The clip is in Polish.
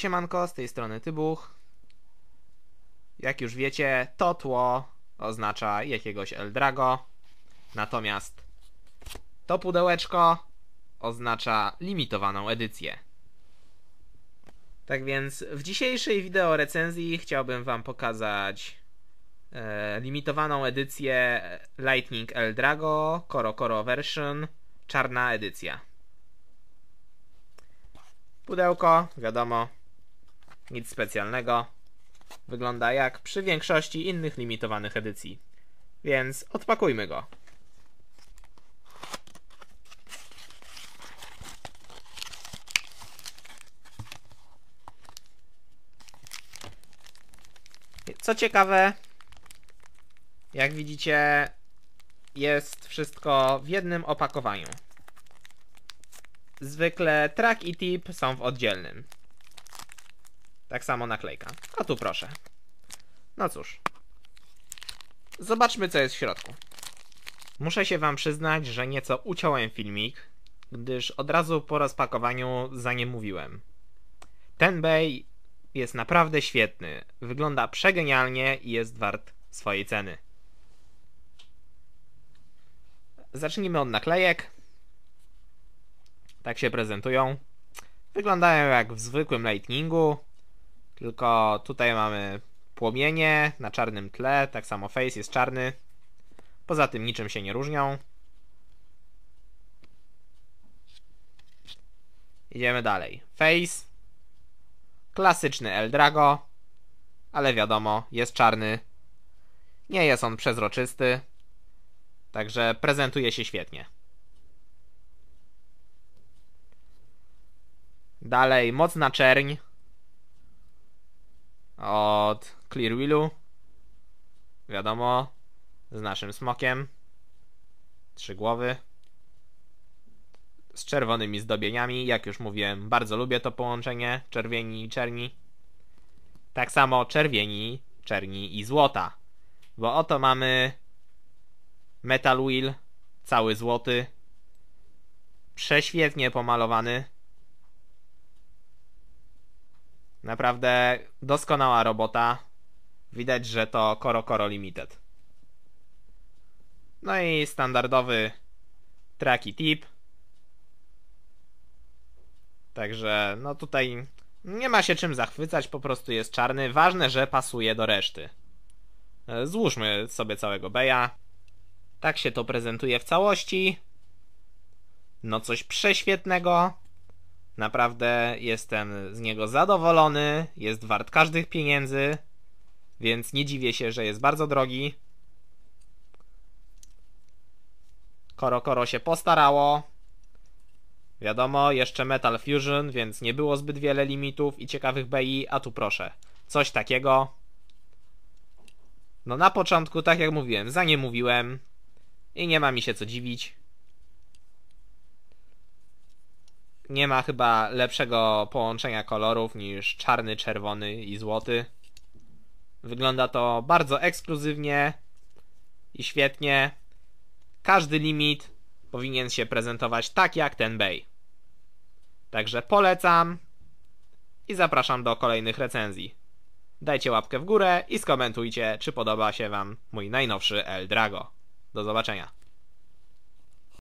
Siemanko, z tej strony Tybuch. Jak już wiecie, to tło oznacza jakiegoś Eldrago, natomiast to pudełeczko oznacza limitowaną edycję. Tak więc w dzisiejszej wideo recenzji chciałbym wam pokazać e, limitowaną edycję Lightning Eldrago Koro Koro Version czarna edycja. Pudełko, wiadomo, nic specjalnego. Wygląda jak przy większości innych limitowanych edycji. Więc odpakujmy go. Co ciekawe, jak widzicie, jest wszystko w jednym opakowaniu. Zwykle track i tip są w oddzielnym. Tak samo naklejka. A tu proszę. No cóż. Zobaczmy, co jest w środku. Muszę się wam przyznać, że nieco uciąłem filmik, gdyż od razu po rozpakowaniu za nie mówiłem. Ten bay jest naprawdę świetny. Wygląda przegenialnie i jest wart swojej ceny. Zacznijmy od naklejek. Tak się prezentują. Wyglądają jak w zwykłym Lightningu. Tylko tutaj mamy płomienie na czarnym tle, tak samo face jest czarny. Poza tym niczym się nie różnią. Idziemy dalej. Face. Klasyczny Eldrago. Ale wiadomo, jest czarny. Nie jest on przezroczysty. Także prezentuje się świetnie. Dalej, mocna czerń od Clear Willu. Wiadomo, z naszym smokiem. Trzy głowy. Z czerwonymi zdobieniami. Jak już mówiłem, bardzo lubię to połączenie czerwieni i czerni. Tak samo czerwieni, czerni i złota. Bo oto mamy Metal Wheel, cały złoty. Prześwietnie pomalowany. Naprawdę doskonała robota. Widać, że to Koro Koro Limited. No i standardowy tracky tip. Także no tutaj nie ma się czym zachwycać, po prostu jest czarny. Ważne, że pasuje do reszty. E, złóżmy sobie całego beja. Tak się to prezentuje w całości. No coś prześwietnego. Naprawdę jestem z niego zadowolony. Jest wart każdych pieniędzy. Więc nie dziwię się, że jest bardzo drogi. Koro Koro się postarało. Wiadomo, jeszcze Metal Fusion, więc nie było zbyt wiele limitów i ciekawych BI, a tu proszę. Coś takiego. No na początku, tak jak mówiłem, za nie mówiłem. I nie ma mi się co dziwić. Nie ma chyba lepszego połączenia kolorów niż czarny, czerwony i złoty. Wygląda to bardzo ekskluzywnie i świetnie. Każdy limit powinien się prezentować tak jak ten Bay. Także polecam i zapraszam do kolejnych recenzji. Dajcie łapkę w górę i skomentujcie, czy podoba się Wam mój najnowszy El Drago. Do zobaczenia.